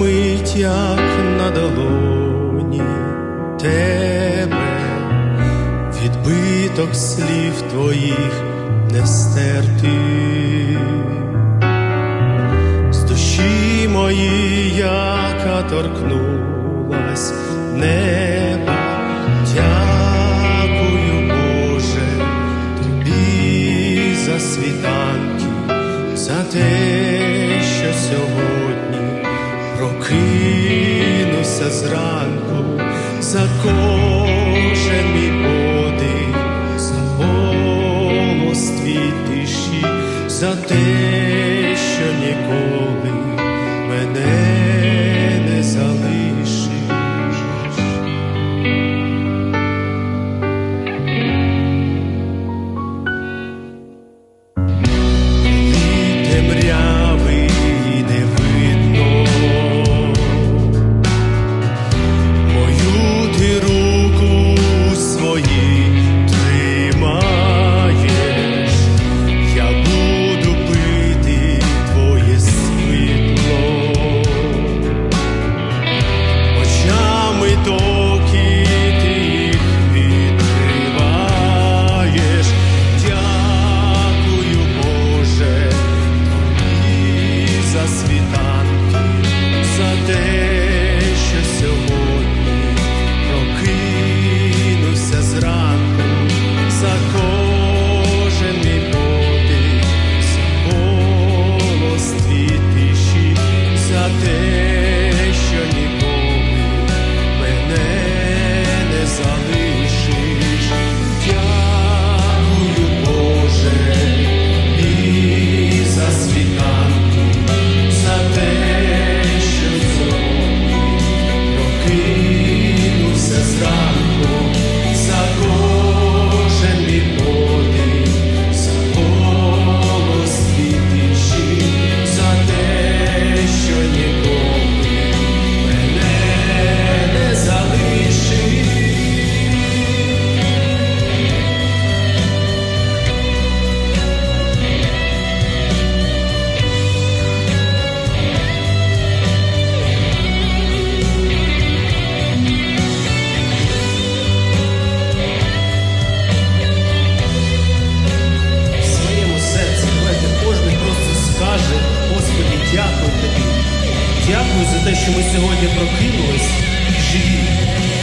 мить, як на долоні тебе, відбиток слів твоїх не стерти, з душі мої, яка торкнулась неба. Дякую, Боже, тобі за світанки, за те прокинувся зранку за кого. те, що ми сьогодні прокинулись, живі.